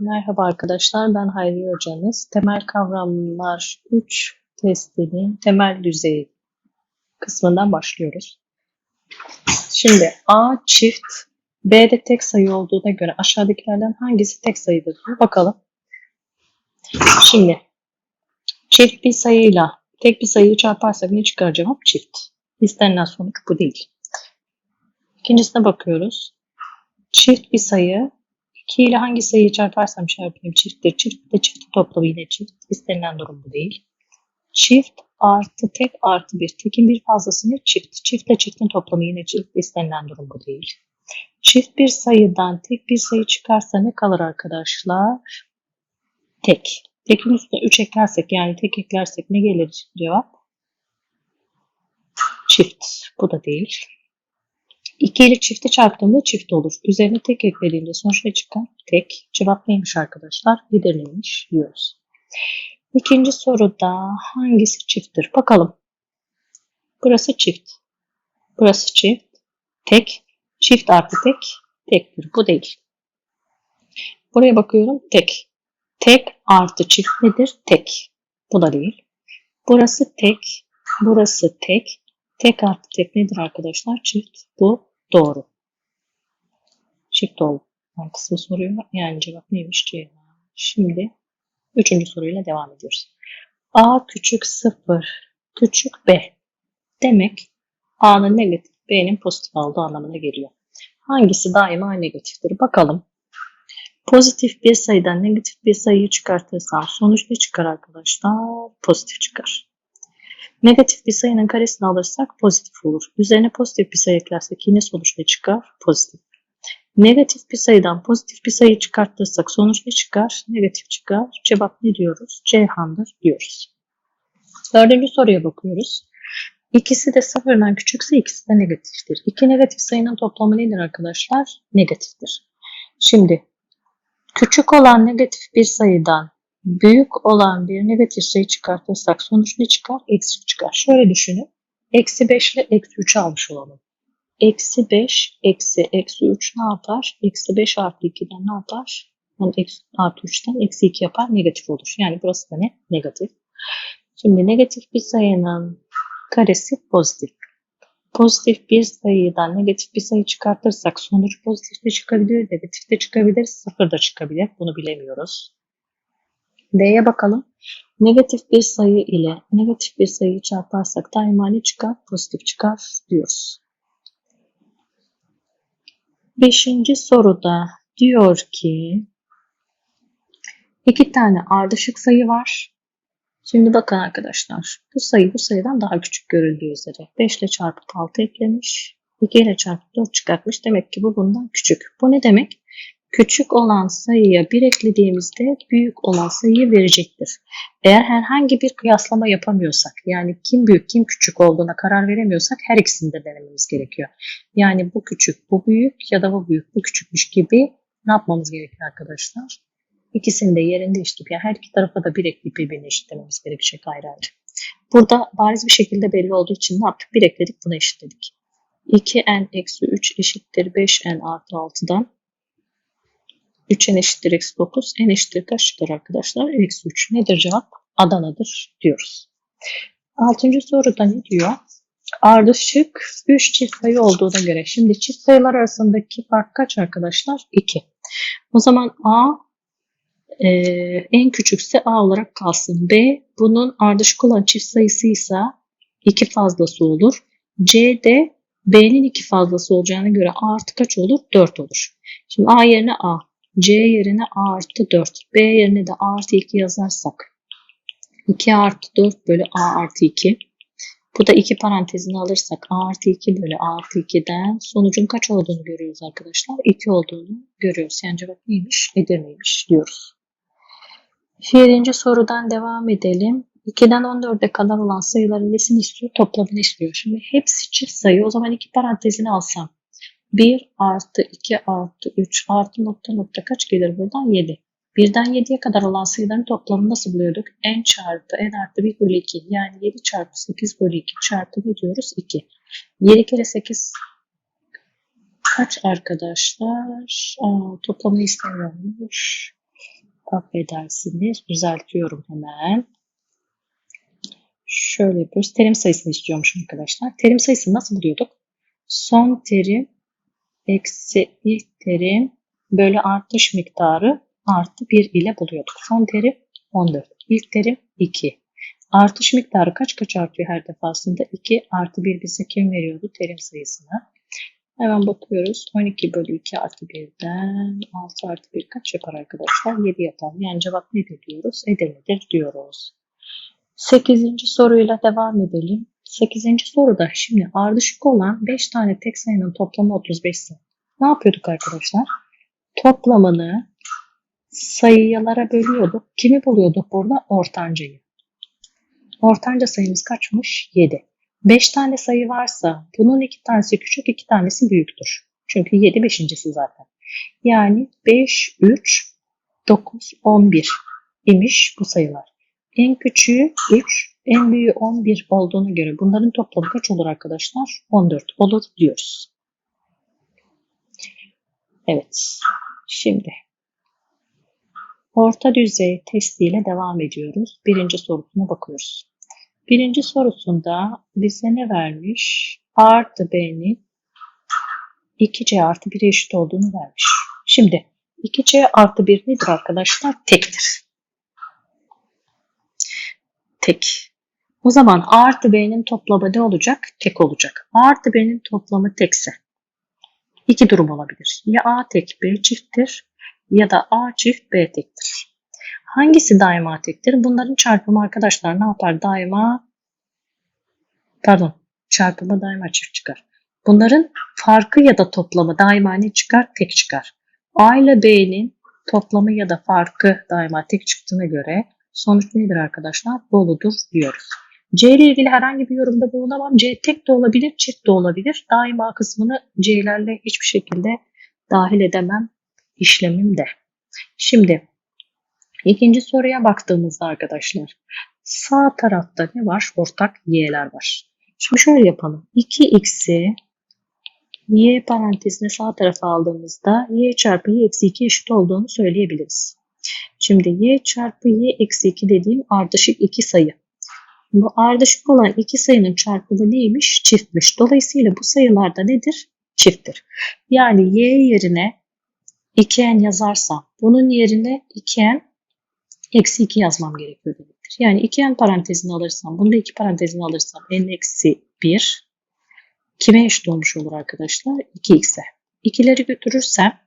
Merhaba arkadaşlar, ben Hayriye Hocanız. Temel kavramlar 3 testinin temel düzeyi kısmından başlıyoruz. Şimdi A çift, B de tek sayı olduğuna göre aşağıdakilerden hangisi tek sayıdır bakalım. Şimdi çift bir sayıyla tek bir sayıyı çarparsak ne çıkar cevap? Çift. İstenilen sonuç bu değil. İkincisine bakıyoruz. Çift bir sayı 2 ile hangi sayıyı çarparsam çarpayım çifttir. Çift de çift toplamı yine çift. İstenilen durum bu değil. Çift artı tek artı bir. Tekin bir fazlası ne? Çift. Çiftle çiftin toplamı yine çift. İstenilen durum bu değil. Çift bir sayıdan tek bir sayı çıkarsa ne kalır arkadaşlar? Tek. Tekin üstüne 3 eklersek yani tek eklersek ne gelir cevap? Çift. Bu da değil. 2 ile çifti çarptığımda çift olur. Üzerine tek eklediğimde sonuç ne çıkar? Tek. Cevap neymiş arkadaşlar? Belirlenmiş diyoruz. İkinci soruda hangisi çifttir? Bakalım. Burası çift. Burası çift. Tek. Çift artı tek. Tektir. Bu değil. Buraya bakıyorum. Tek. Tek artı çift nedir? Tek. Bu da değil. Burası tek. Burası tek. Tek artı tek nedir arkadaşlar? Çift. Bu doğru. Çift oldu. kısmı soruyor. Yani cevap neymiş? C. Şimdi üçüncü soruyla devam ediyoruz. A küçük 0 küçük B. Demek A'nın negatif B'nin pozitif olduğu anlamına geliyor. Hangisi daima negatiftir? Bakalım. Pozitif bir sayıdan negatif bir sayıyı çıkartırsam sonuç ne çıkar arkadaşlar? Pozitif çıkar. Negatif bir sayının karesini alırsak pozitif olur. Üzerine pozitif bir sayı eklersek yine sonuç ne çıkar? Pozitif. Negatif bir sayıdan pozitif bir sayı çıkartırsak sonuç ne çıkar? Negatif çıkar. Cevap ne diyoruz? Ceyhan'dır diyoruz. Dördüncü soruya bakıyoruz. İkisi de sıfırdan küçükse ikisi de negatiftir. İki negatif sayının toplamı nedir arkadaşlar? Negatiftir. Şimdi küçük olan negatif bir sayıdan büyük olan bir negatif sayı çıkartırsak sonuç ne çıkar? Eksi çıkar. Şöyle düşünün. Eksi 5 ile eksi 3 almış olalım. Eksi 5 eksi eksi 3 ne yapar? Eksi 5 artı 2'den ne yapar? Yani eksi, artı 3'ten eksi 2 yapar negatif olur. Yani burası da ne? Negatif. Şimdi negatif bir sayının karesi pozitif. Pozitif bir sayıdan negatif bir sayı çıkartırsak sonuç pozitif de çıkabilir, negatif de çıkabilir, sıfır da çıkabilir. Bunu bilemiyoruz. D'ye bakalım. Negatif bir sayı ile negatif bir sayıyı çarparsak daima ne çıkar? Pozitif çıkar diyoruz. Beşinci soruda diyor ki iki tane ardışık sayı var. Şimdi bakın arkadaşlar. Bu sayı bu sayıdan daha küçük görüldüğü üzere. 5 ile çarpıp 6 eklemiş. 2 ile çarpıp 4 çıkartmış. Demek ki bu bundan küçük. Bu ne demek? Küçük olan sayıya 1 eklediğimizde büyük olan sayıyı verecektir. Eğer herhangi bir kıyaslama yapamıyorsak, yani kim büyük kim küçük olduğuna karar veremiyorsak her ikisini de denememiz gerekiyor. Yani bu küçük, bu büyük ya da bu büyük, bu küçükmüş gibi ne yapmamız gerekiyor arkadaşlar? İkisini de yerinde eşitleyip, yani her iki tarafa da bir ekleyip birbirini eşitlememiz gerekecek ayrı ayrı. Burada bariz bir şekilde belli olduğu için ne yaptık? Bir ekledik, buna eşitledik. 2n-3 eşittir 5n artı 6'dan 3n eşittir eksi 9. n eşittir kaçtır arkadaşlar? Eksi 3. Nedir cevap? Adana'dır diyoruz. Altıncı soruda ne diyor? Ardışık 3 çift sayı olduğuna göre. Şimdi çift sayılar arasındaki fark kaç arkadaşlar? 2. O zaman A e, en küçükse A olarak kalsın. B bunun ardışık olan çift sayısıysa 2 fazlası olur. C de B'nin 2 fazlası olacağına göre A artı kaç olur? 4 olur. Şimdi A yerine A, C yerine A artı 4. B yerine de A artı 2 yazarsak 2 artı 4 bölü A artı 2. Bu da 2 parantezini alırsak A artı 2 bölü A artı 2'den sonucun kaç olduğunu görüyoruz arkadaşlar. 2 olduğunu görüyoruz. Yani cevap neymiş? Edirne'ymiş diyoruz. Yedinci sorudan devam edelim. 2'den 14'e kadar olan sayıların nesini istiyor? Toplamını istiyor. Şimdi hepsi çift sayı. O zaman iki parantezini alsam 1 artı 2 artı 3 artı nokta nokta kaç gelir buradan? 7. 1'den 7'ye kadar olan sayıların toplamını nasıl buluyorduk? n çarpı n artı 1 bölü 2. Yani 7 çarpı 8 bölü 2 çarpı ne diyoruz? 2. 7 kere 8 kaç arkadaşlar? Aa, toplamını istemiyormuş. Affedersiniz. Düzeltiyorum hemen. Şöyle yapıyoruz. Terim sayısını istiyormuş arkadaşlar. Terim sayısını nasıl buluyorduk? Son terim eksi ilk terim bölü artış miktarı artı 1 ile buluyorduk. Son terim 14. İlk terim 2. Artış miktarı kaç kaç artıyor her defasında? 2 artı 1 bize kim veriyordu? Terim sayısını. Hemen bakıyoruz. 12 bölü 2 artı 1'den 6 artı 1 kaç yapar arkadaşlar? 7 yapar. Yani cevap nedir diyoruz? Edirne'dir diyoruz. 8. soruyla devam edelim. 8. soruda şimdi ardışık olan 5 tane tek sayının toplamı 35 ise ne yapıyorduk arkadaşlar? Toplamını sayılara bölüyorduk. Kimi buluyorduk burada? Ortancayı. Ortanca sayımız kaçmış? 7. 5 tane sayı varsa bunun 2 tanesi küçük, 2 tanesi büyüktür. Çünkü 7 beşincisi zaten. Yani 5, 3, 9, 11 imiş bu sayılar. En küçüğü 3, en büyüğü 11 olduğuna göre bunların toplamı kaç olur arkadaşlar? 14 olur diyoruz. Evet. Şimdi orta düzey testiyle devam ediyoruz. Birinci sorusuna bakıyoruz. Birinci sorusunda bize ne vermiş? A artı B'nin 2C artı 1'e eşit olduğunu vermiş. Şimdi 2C artı 1 nedir arkadaşlar? Tektir. Tek. O zaman A artı B'nin toplamı ne olacak? Tek olacak. A artı B'nin toplamı tekse. İki durum olabilir. Ya A tek B çifttir ya da A çift B tektir. Hangisi daima tektir? Bunların çarpımı arkadaşlar ne yapar? Daima pardon çarpımı daima çift çıkar. Bunların farkı ya da toplamı daima ne çıkar? Tek çıkar. A ile B'nin toplamı ya da farkı daima tek çıktığına göre sonuç nedir arkadaşlar? Boludur diyoruz. C ile ilgili herhangi bir yorumda bulunamam. C tek de olabilir, çift de olabilir. Daima kısmını C'lerle hiçbir şekilde dahil edemem işlemimde. Şimdi ikinci soruya baktığımızda arkadaşlar sağ tarafta ne var? Ortak y'ler var. Şimdi şöyle yapalım. 2x'i y parantezine sağ tarafa aldığımızda y çarpı y eksi 2 eşit olduğunu söyleyebiliriz. Şimdi y çarpı y eksi 2 dediğim ardışık iki sayı. Bu ardışık olan iki sayının çarpımı neymiş? Çiftmiş. Dolayısıyla bu sayılarda nedir? Çifttir. Yani y yerine 2n yazarsam bunun yerine 2n eksi 2 yazmam gerekiyor demektir. Yani 2n parantezini alırsam, bunu da 2 parantezini alırsam n eksi 1 kime eşit olmuş olur arkadaşlar? 2x'e. 2'leri götürürsem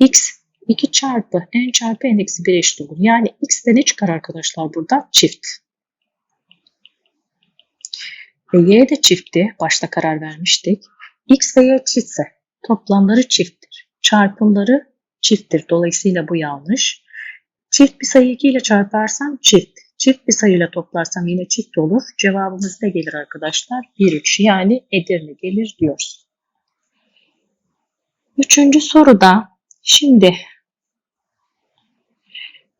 x 2 çarpı n çarpı n eksi 1 eşit olur. Yani x de ne çıkar arkadaşlar burada? Çift. Ve y de çiftti. Başta karar vermiştik. x ve y çiftse toplamları çifttir. Çarpımları çifttir. Dolayısıyla bu yanlış. Çift bir sayı 2 ile çarparsam çift. Çift bir sayıyla toplarsam yine çift olur. Cevabımız ne gelir arkadaşlar? 1, 3 yani Edirne gelir diyoruz. Üçüncü soruda şimdi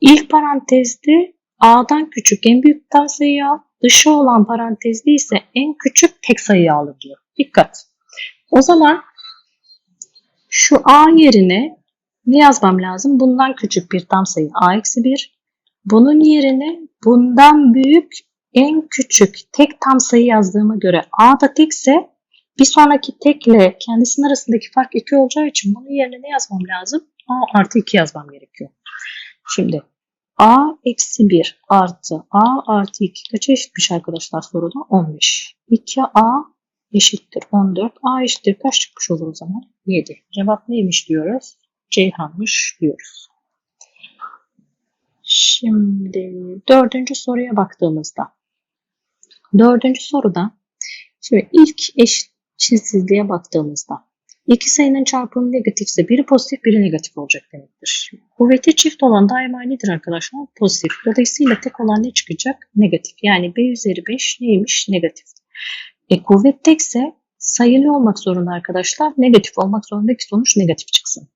ilk parantezde A'dan küçük en büyük tam sayıyı al. Dışı olan parantezde ise en küçük tek sayıyı alır diyor. Dikkat. O zaman şu A yerine ne yazmam lazım? Bundan küçük bir tam sayı A-1. Bunun yerine bundan büyük en küçük tek tam sayı yazdığıma göre A da tekse bir sonraki tekle kendisinin arasındaki fark 2 olacağı için bunun yerine ne yazmam lazım? A artı 2 yazmam gerekiyor. Şimdi A eksi 1 artı A artı 2 kaça eşitmiş arkadaşlar soruda? 15. 2A eşittir 14. A eşittir kaç çıkmış olur o zaman? 7. Cevap neymiş diyoruz? Ceyhan'mış diyoruz. Şimdi dördüncü soruya baktığımızda. Dördüncü soruda şimdi ilk eşitsizliğe baktığımızda iki sayının çarpımı negatifse biri pozitif biri negatif olacak demektir. Kuvveti çift olan daima nedir arkadaşlar? Pozitif. Dolayısıyla tek olan ne çıkacak? Negatif. Yani b üzeri 5 neymiş? Negatif. E kuvvet tekse sayı ne olmak zorunda arkadaşlar? Negatif olmak zorunda ki sonuç negatif çıksın.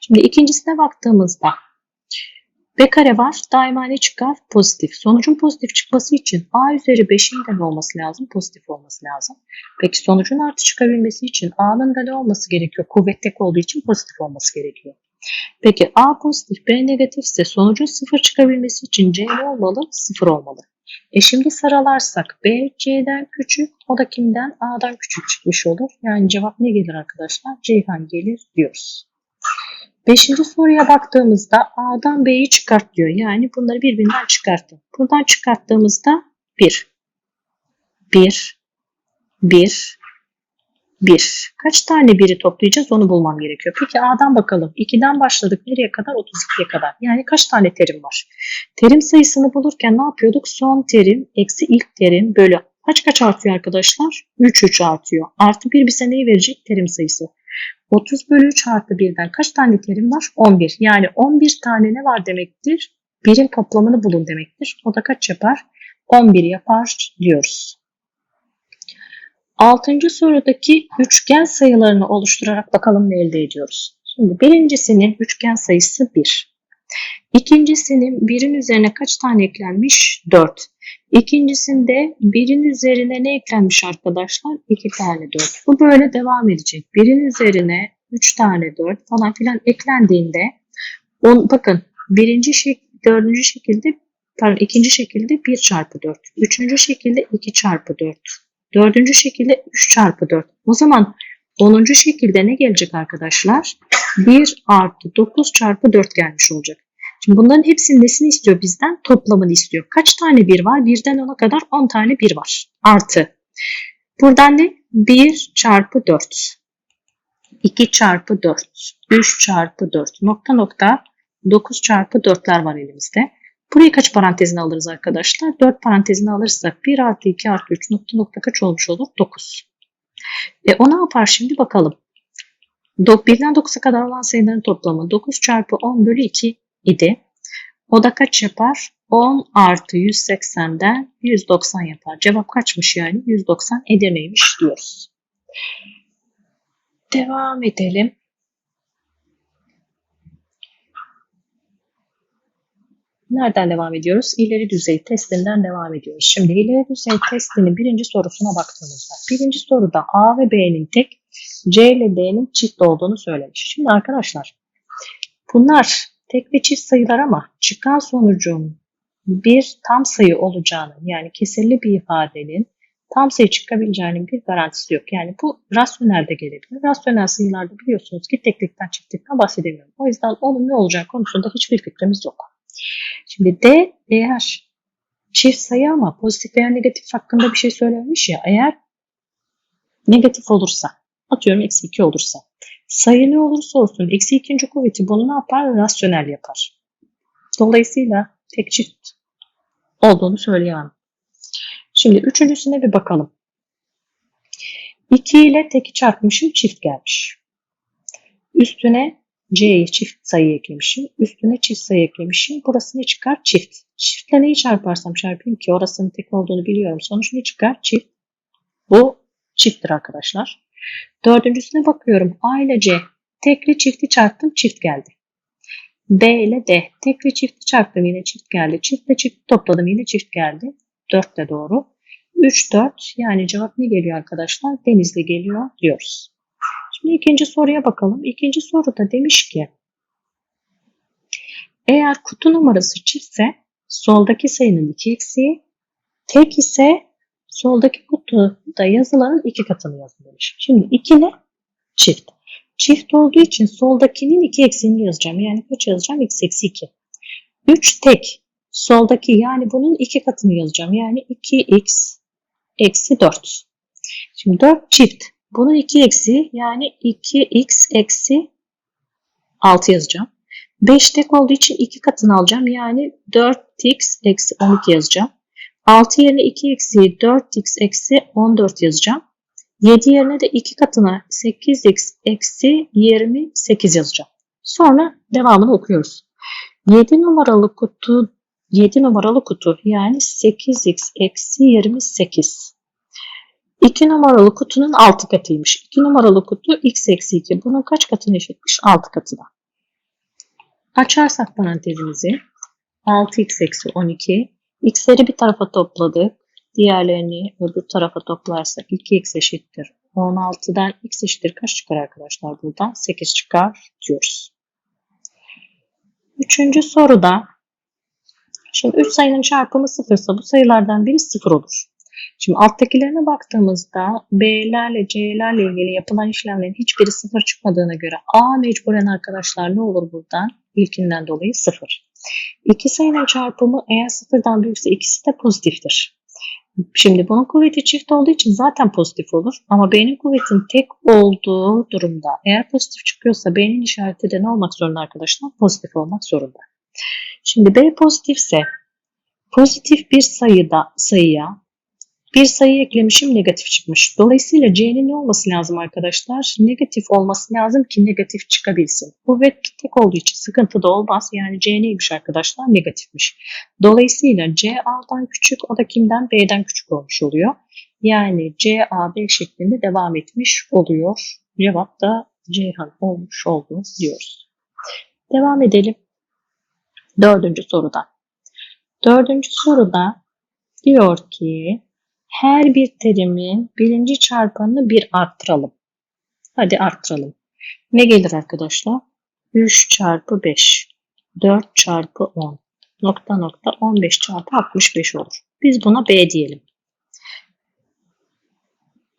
Şimdi ikincisine baktığımızda B kare var. Daima ne çıkar? Pozitif. Sonucun pozitif çıkması için A üzeri 5'in de ne olması lazım? Pozitif olması lazım. Peki sonucun artı çıkabilmesi için A'nın da ne olması gerekiyor? Kuvvet tek olduğu için pozitif olması gerekiyor. Peki A pozitif, B negatifse sonucun sıfır çıkabilmesi için C ne olmalı? Sıfır olmalı. E şimdi sıralarsak B C'den küçük, o da kimden? A'dan küçük çıkmış olur. Yani cevap ne gelir arkadaşlar? Ceyhan gelir diyoruz. Beşinci soruya baktığımızda A'dan B'yi çıkart diyor. Yani bunları birbirinden çıkartın. Buradan çıkarttığımızda 1, 1, 1, 1. Kaç tane biri toplayacağız onu bulmam gerekiyor. Peki A'dan bakalım. 2'den başladık. Nereye kadar? 32'ye kadar. Yani kaç tane terim var? Terim sayısını bulurken ne yapıyorduk? Son terim eksi ilk terim bölü. Kaç kaç artıyor arkadaşlar? 3 3 artıyor. Artı 1 bize neyi verecek? Terim sayısı. 30 bölü 3 artı 1'den kaç tane terim var? 11. Yani 11 tane ne var demektir? Birin toplamını bulun demektir. O da kaç yapar? 11 yapar diyoruz. Altıncı sorudaki üçgen sayılarını oluşturarak bakalım ne elde ediyoruz. Şimdi birincisinin üçgen sayısı 1. İkincisinin birin üzerine kaç tane eklenmiş? 4. İkincisinde birin üzerine ne eklenmiş arkadaşlar? 2 tane 4. Bu böyle devam edecek. Birin üzerine 3 tane 4 falan filan eklendiğinde on, bakın birinci şek dördüncü şekilde pardon ikinci şekilde 1 çarpı 4. Üçüncü şekilde 2 çarpı 4. Dördüncü şekilde 3 çarpı 4. O zaman 10. şekilde ne gelecek arkadaşlar? 1 artı 9 çarpı 4 gelmiş olacak. Şimdi bunların hepsinin nesini istiyor bizden? Toplamını istiyor. Kaç tane 1 var? 1'den 10'a kadar 10 tane 1 var. Artı. Buradan ne? 1 çarpı 4. 2 çarpı 4. 3 çarpı 4. Nokta nokta 9 çarpı 4'ler var elimizde. Burayı kaç parantezine alırız arkadaşlar? 4 parantezine alırsak 1 artı 2 artı 3 nokta nokta kaç olmuş olur? 9. E o ne yapar şimdi bakalım. 1'den 9'a kadar olan sayıların toplamı 9 çarpı 10 bölü 2 idi. O da kaç yapar? 10 artı 180'den 190 yapar. Cevap kaçmış yani? 190 Edirne'ymiş diyoruz. Devam edelim. Nereden devam ediyoruz? İleri düzey testinden devam ediyoruz. Şimdi ileri düzey testinin birinci sorusuna baktığımızda birinci soruda A ve B'nin tek, C ile D'nin çift olduğunu söylemiş. Şimdi arkadaşlar bunlar tek ve çift sayılar ama çıkan sonucun bir tam sayı olacağını yani kesirli bir ifadenin tam sayı çıkabileceğinin bir garantisi yok. Yani bu rasyonel de gelebilir. Rasyonel sayılarda biliyorsunuz ki teklikten çiftlikten bahsedemiyorum. O yüzden onun ne olacağı konusunda hiçbir fikrimiz yok. Şimdi D, eğer çift sayı ama pozitif veya negatif hakkında bir şey söylemiş ya eğer negatif olursa atıyorum eksi 2 olursa sayı ne olursa olsun eksi ikinci kuvveti bunu ne yapar? Rasyonel yapar. Dolayısıyla tek çift olduğunu söyleyemem. Şimdi üçüncüsüne bir bakalım. 2 ile teki çarpmışım çift gelmiş. Üstüne C'yi çift sayı eklemişim. Üstüne çift sayı eklemişim. Burası ne çıkar? Çift. Çiftle neyi çarparsam çarpayım ki orasının tek olduğunu biliyorum. Sonuç ne çıkar? Çift. Bu çifttir arkadaşlar. Dördüncüsüne bakıyorum. A ile C. Tekli çifti çarptım. Çift geldi. D ile D. Tekli çifti çarptım. Yine çift geldi. Çiftle çift topladım. Yine çift geldi. 4 de doğru. 3, 4 yani cevap ne geliyor arkadaşlar? Denizli geliyor diyoruz. Şimdi ikinci soruya bakalım. İkinci soruda demiş ki eğer kutu numarası çiftse soldaki sayının iki eksiği, tek ise soldaki kutuda yazılanın iki katını yazın demiş. Şimdi iki ne? Çift. Çift olduğu için soldakinin iki eksiğini yazacağım. Yani kaç yazacağım? x eksi 2. 3 tek. Soldaki yani bunun iki katını yazacağım. Yani 2x eksi 4. Şimdi 4 çift. Bunun 2 eksi yani 2x eksi 6 yazacağım. 5 tek olduğu için 2 katını alacağım. Yani 4x eksi 12 yazacağım. 6 yerine 2 eksi 4x eksi 14 yazacağım. 7 yerine de 2 katına 8x eksi 28 yazacağım. Sonra devamını okuyoruz. 7 numaralı kutu 7 numaralı kutu yani 8x eksi 28. 2 numaralı kutunun 6 katıymış. 2 numaralı kutu x eksi 2. Bunun kaç katını eşitmiş? 6 katına. Açarsak parantezimizi 6x eksi 12. x'leri bir tarafa topladık. Diğerlerini öbür tarafa toplarsak 2x eşittir. 16'dan x eşittir kaç çıkar arkadaşlar buradan? 8 çıkar diyoruz. Üçüncü soruda şimdi 3 sayının çarpımı sıfırsa bu sayılardan biri sıfır olur. Şimdi alttakilerine baktığımızda B'lerle C'lerle ilgili yapılan işlemlerin hiçbiri sıfır çıkmadığına göre A mecburen arkadaşlar ne olur buradan? İlkinden dolayı sıfır. İki sayının çarpımı eğer sıfırdan büyükse ikisi de pozitiftir. Şimdi bunun kuvveti çift olduğu için zaten pozitif olur. Ama B'nin kuvvetinin tek olduğu durumda eğer pozitif çıkıyorsa B'nin işareti de ne olmak zorunda arkadaşlar? Pozitif olmak zorunda. Şimdi B pozitifse pozitif bir sayıda sayıya bir sayı eklemişim negatif çıkmış. Dolayısıyla C'nin ne olması lazım arkadaşlar? Negatif olması lazım ki negatif çıkabilsin. Kuvvet tek olduğu için sıkıntı da olmaz. Yani C neymiş arkadaşlar? Negatifmiş. Dolayısıyla C A'dan küçük o da kimden? B'den küçük olmuş oluyor. Yani C A B şeklinde devam etmiş oluyor. Cevap da Ceyhan olmuş oldu diyoruz. Devam edelim. Dördüncü soruda. Dördüncü soruda diyor ki her bir terimin birinci çarpanını bir arttıralım. Hadi arttıralım. Ne gelir arkadaşlar? 3 çarpı 5. 4 çarpı 10. Nokta nokta 15 çarpı 65 olur. Biz buna B diyelim.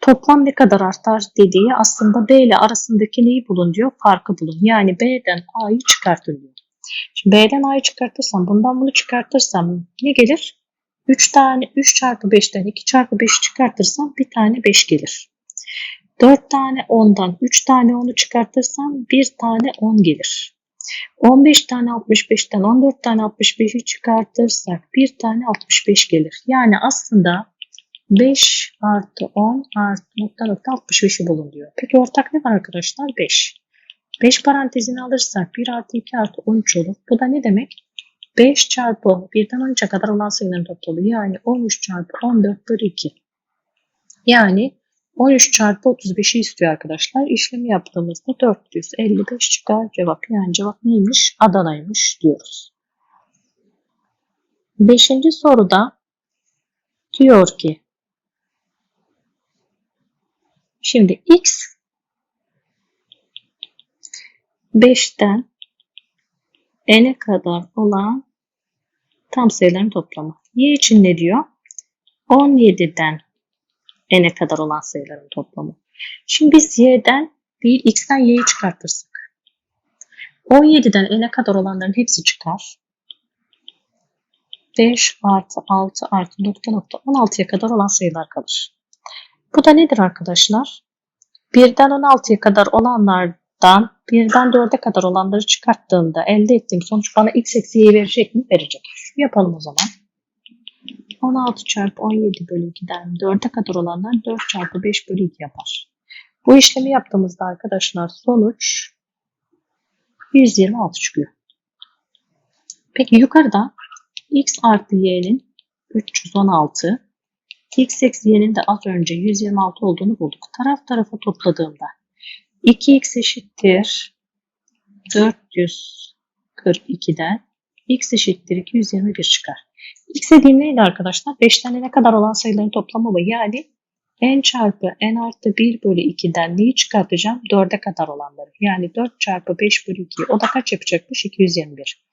Toplam ne kadar artar dediği aslında B ile arasındaki neyi bulun diyor? Farkı bulun. Yani B'den A'yı çıkartın diyor. Şimdi B'den A'yı çıkartırsam bundan bunu çıkartırsam ne gelir? 3 tane 3 çarpı 5'ten 2 çarpı 5'i çıkartırsam bir tane 5 gelir. 4 tane 10'dan 3 tane 10'u çıkartırsam bir tane 10 gelir. 15 tane 65'ten 14 tane 65'i çıkartırsak bir tane 65 gelir. Yani aslında 5 artı 10 artı nokta nokta 65'i bulun diyor. Peki ortak ne var arkadaşlar? 5. 5 parantezini alırsak 1 artı 2 artı 13 olur. Bu da ne demek? 5 çarpı 1'den 13'e kadar olan sayıların toplamı yani 13 çarpı 14 bölü 2. Yani 13 çarpı 35'i istiyor arkadaşlar. İşlemi yaptığımızda 455 çıkar cevap. Yani cevap neymiş? Adana'ymış diyoruz. Beşinci soruda diyor ki şimdi x 5'ten n'e kadar olan tam sayıların toplamı. Y için ne diyor? 17'den n'e kadar olan sayıların toplamı. Şimdi biz y'den değil x'ten y'yi çıkartırsak. 17'den n'e kadar olanların hepsi çıkar. 5 artı 6 artı nokta nokta 16'ya kadar olan sayılar kalır. Bu da nedir arkadaşlar? 1'den 16'ya kadar olanlardan 1'den 4'e kadar olanları çıkarttığımda elde ettiğim sonuç bana x eksi y'yi verecek mi? Verecek. Yapalım o zaman. 16 çarpı 17 bölü 2'den 4'e kadar olanlar 4 çarpı 5 bölü 2 yapar. Bu işlemi yaptığımızda arkadaşlar sonuç 126 çıkıyor. Peki yukarıda x artı y'nin 316, x eksi y'nin de az önce 126 olduğunu bulduk. Taraf tarafa topladığımda 2x eşittir 442'den x eşittir 221 çıkar. X dediğim neydi arkadaşlar? 5 tane ne kadar olan sayıların toplamı mı? Yani n çarpı n artı 1 bölü 2'den neyi çıkartacağım? 4'e kadar olanları. Yani 4 çarpı 5 bölü 2. O da kaç yapacakmış? 221.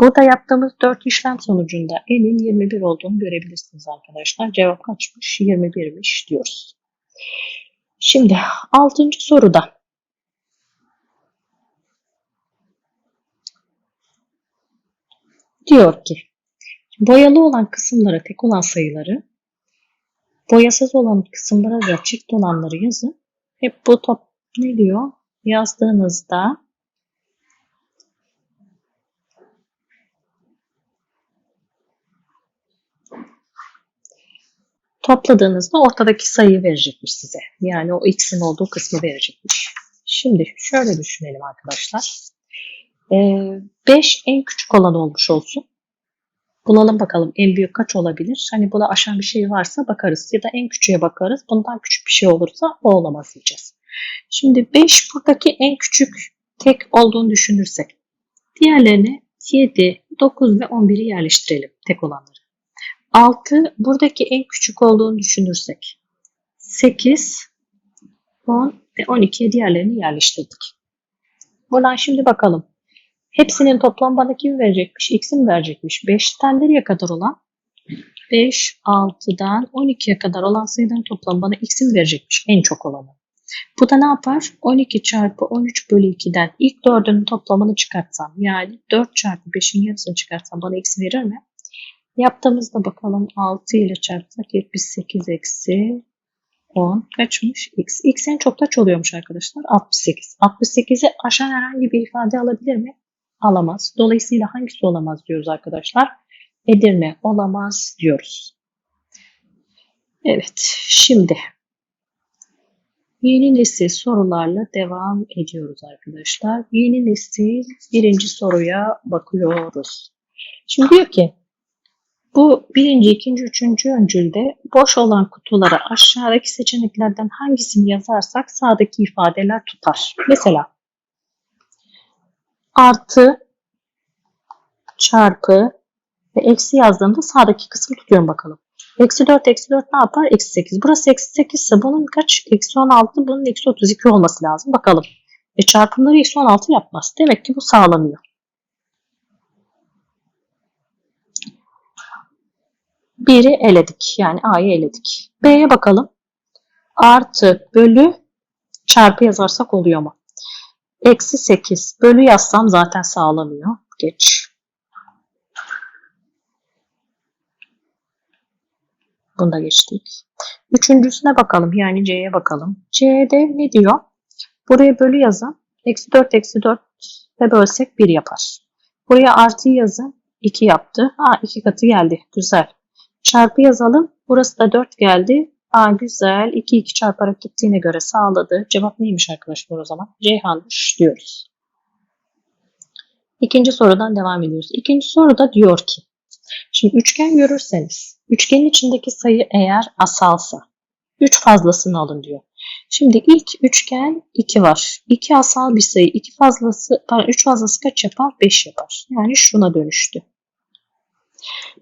Burada yaptığımız 4 işlem sonucunda n'in 21 olduğunu görebilirsiniz arkadaşlar. Cevap kaçmış? 21'miş diyoruz. Şimdi 6. soruda diyor ki boyalı olan kısımlara tek olan sayıları boyasız olan kısımlara da çift olanları yazın. Hep bu top ne diyor? Yazdığınızda topladığınızda ortadaki sayıyı verecekmiş size. Yani o x'in olduğu kısmı verecekmiş. Şimdi şöyle düşünelim arkadaşlar. 5 en küçük olan olmuş olsun. Bulalım bakalım en büyük kaç olabilir? Hani buna aşan bir şey varsa bakarız ya da en küçüğe bakarız. Bundan küçük bir şey olursa o olamaz diyeceğiz. Şimdi 5 buradaki en küçük tek olduğunu düşünürsek diğerlerini 7, 9 ve 11'i yerleştirelim tek olanları. 6 buradaki en küçük olduğunu düşünürsek 8, 10 ve 12'ye diğerlerini yerleştirdik. Buradan şimdi bakalım. Hepsinin toplam bana kim verecekmiş? X'i mi verecekmiş? 5'ten nereye kadar olan? 5, 6'dan 12'ye kadar olan sayıların toplamı bana x'i mi verecekmiş? En çok olanı. Bu da ne yapar? 12 çarpı 13 bölü 2'den ilk dördünün toplamını çıkartsam yani 4 çarpı 5'in yarısını çıkartsam bana x verir mi? Yaptığımızda bakalım 6 ile çarpsak 78 eksi 10 kaçmış? X. X en çok kaç oluyormuş arkadaşlar? 68. 68'i aşan herhangi bir ifade alabilir mi? Alamaz. Dolayısıyla hangisi olamaz diyoruz arkadaşlar? Edirne olamaz diyoruz. Evet, şimdi yeni nesil sorularla devam ediyoruz arkadaşlar. Yeni nesil birinci soruya bakıyoruz. Şimdi diyor ki bu birinci, ikinci, üçüncü öncülde boş olan kutulara aşağıdaki seçeneklerden hangisini yazarsak sağdaki ifadeler tutar. Mesela artı, çarpı ve eksi yazdığımda sağdaki kısmı tutuyorum bakalım. Eksi 4, eksi 4 ne yapar? Eksi 8. Burası eksi 8 ise bunun kaç? Eksi 16, bunun eksi 32 olması lazım. Bakalım. E çarpımları eksi 16 yapmaz. Demek ki bu sağlanıyor. Biri eledik. Yani A'yı eledik. B'ye bakalım. Artı, bölü, çarpı yazarsak oluyor mu? Eksi 8. Bölü yazsam zaten sağlanıyor. Geç. Bunu da geçtik. Üçüncüsüne bakalım. Yani C'ye bakalım. C'de ne diyor? Buraya bölü yazın. Eksi 4 eksi 4 ve bölsek 1 yapar. Buraya artıyı yazın. 2 yaptı. Ha 2 katı geldi. Güzel. Çarpı yazalım. Burası da 4 geldi. Aa güzel. 2 2 çarparak gittiğine göre sağladı. Cevap neymiş arkadaşlar o zaman? Ceyhan'mış diyoruz. İkinci sorudan devam ediyoruz. İkinci soruda diyor ki Şimdi üçgen görürseniz üçgenin içindeki sayı eğer asalsa 3 fazlasını alın diyor. Şimdi ilk üçgen 2 var. 2 asal bir sayı. 2 fazlası, pardon 3 fazlası kaç yapar? 5 yapar. Yani şuna dönüştü.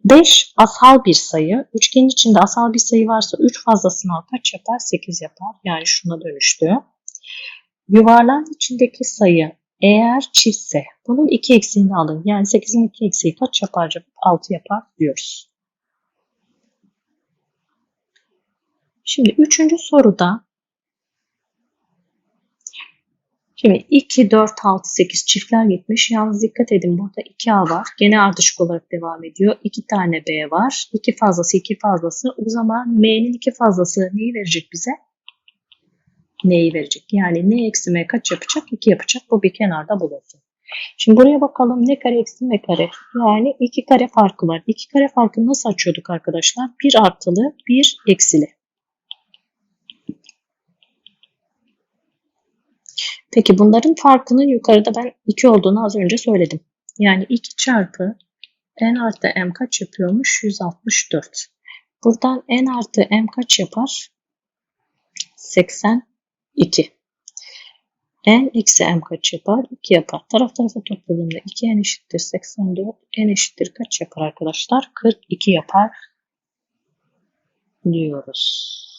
5 asal bir sayı. Üçgenin içinde asal bir sayı varsa 3 fazlasını al kaç yapar? 8 yapar. Yani şuna dönüştü. Yuvarlağın içindeki sayı eğer çiftse bunun 2 eksiğini alın. Yani 8'in 2 eksiği kaç yapar? cevap? 6 yapar diyoruz. Şimdi üçüncü soruda Şimdi 2, 4, 6, 8 çiftler gitmiş. Yalnız dikkat edin burada 2A var. Gene ardışık olarak devam ediyor. 2 tane B var. 2 fazlası 2 fazlası. O zaman M'nin 2 fazlası neyi verecek bize? N'yi verecek. Yani N eksi M kaç yapacak? 2 yapacak. Bu bir kenarda bulunsun. Şimdi buraya bakalım ne kare eksi ne kare. Yani 2 kare farkı var. 2 kare farkını nasıl açıyorduk arkadaşlar? 1 artılı 1 eksili. Peki bunların farkının yukarıda ben 2 olduğunu az önce söyledim. Yani 2 çarpı n artı m kaç yapıyormuş? 164. Buradan n artı m kaç yapar? 82. n eksi m kaç yapar? 2 yapar. Taraf tarafa topladığımda 2n eşittir 84. n eşittir kaç yapar arkadaşlar? 42 yapar diyoruz.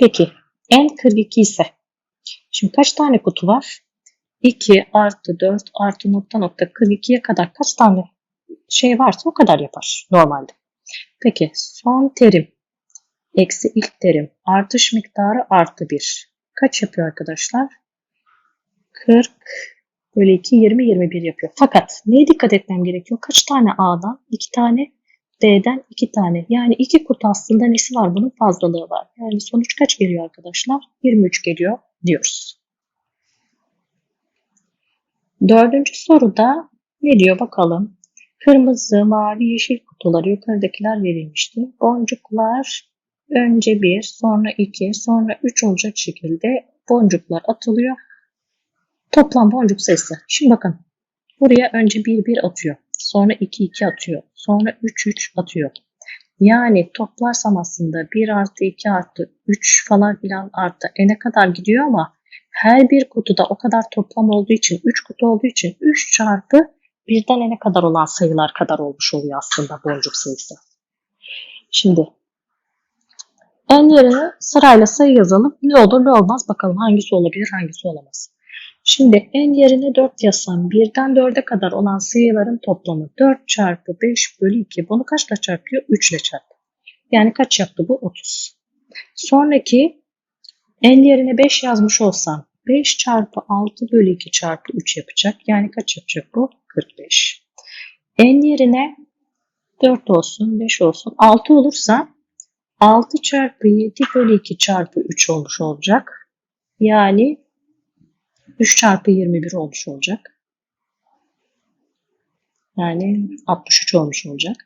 Peki n 42 ise şimdi kaç tane kutu var? 2 artı 4 artı nokta nokta 42'ye kadar kaç tane şey varsa o kadar yapar normalde. Peki son terim eksi ilk terim artış miktarı artı 1. Kaç yapıyor arkadaşlar? 40 bölü 2 20 21 yapıyor. Fakat neye dikkat etmem gerekiyor? Kaç tane A'dan? 2 tane D'den 2 tane. Yani 2 kutu aslında nesi var? Bunun fazlalığı var. Yani sonuç kaç geliyor arkadaşlar? 23 geliyor diyoruz. Dördüncü soruda ne diyor bakalım. Kırmızı, mavi, yeşil kutuları yukarıdakiler verilmişti. Boncuklar önce 1, sonra 2, sonra 3 olacak şekilde boncuklar atılıyor. Toplam boncuk sayısı. Şimdi bakın. Buraya önce 1, 1 atıyor. Sonra 2, 2 atıyor. Sonra 3, 3 atıyor. Yani toplarsam aslında 1 artı 2 artı 3 falan filan artı n'e kadar gidiyor ama her bir kutuda o kadar toplam olduğu için 3 kutu olduğu için 3 çarpı birden n'e kadar olan sayılar kadar olmuş oluyor aslında boncuk sayısı. Şimdi En yerine sırayla sayı yazalım. Ne olur ne olmaz bakalım hangisi olabilir hangisi olamaz. Şimdi en yerine 4 yazsam 1'den 4'e kadar olan sayıların toplamı 4 çarpı 5 bölü 2. Bunu kaçla çarpıyor? 3 ile çarpıyor. Yani kaç yaptı bu? 30. Sonraki en yerine 5 yazmış olsam 5 çarpı 6 bölü 2 çarpı 3 yapacak. Yani kaç yapacak bu? 45. En yerine 4 olsun, 5 olsun. 6 olursa 6 çarpı 7 bölü 2 çarpı 3 olmuş olacak. Yani 3 çarpı 21 olmuş olacak. Yani 63 olmuş olacak.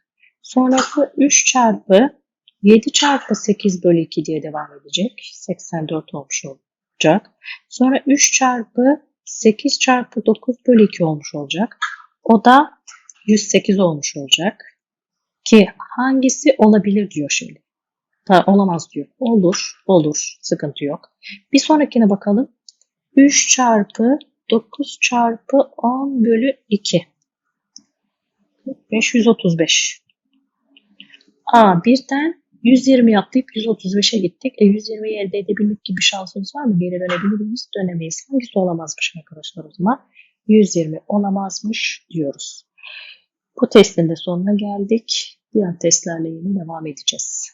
Sonrası 3 çarpı 7 çarpı 8 bölü 2 diye devam edecek. 84 olmuş olacak. Sonra 3 çarpı 8 çarpı 9 bölü 2 olmuş olacak. O da 108 olmuş olacak. Ki hangisi olabilir diyor şimdi. Ha, olamaz diyor. Olur, olur. Sıkıntı yok. Bir sonrakine bakalım. 3 çarpı 9 çarpı 10 bölü 2. 535. Aa birden 120 atlayıp 135'e gittik. E 120'yi elde edebilmek gibi şansımız var mı? Geri dönebilir miyiz? Dönemeyiz. Hangisi olamazmış arkadaşlar o zaman? 120 olamazmış diyoruz. Bu testin de sonuna geldik. Diğer testlerle yine devam edeceğiz.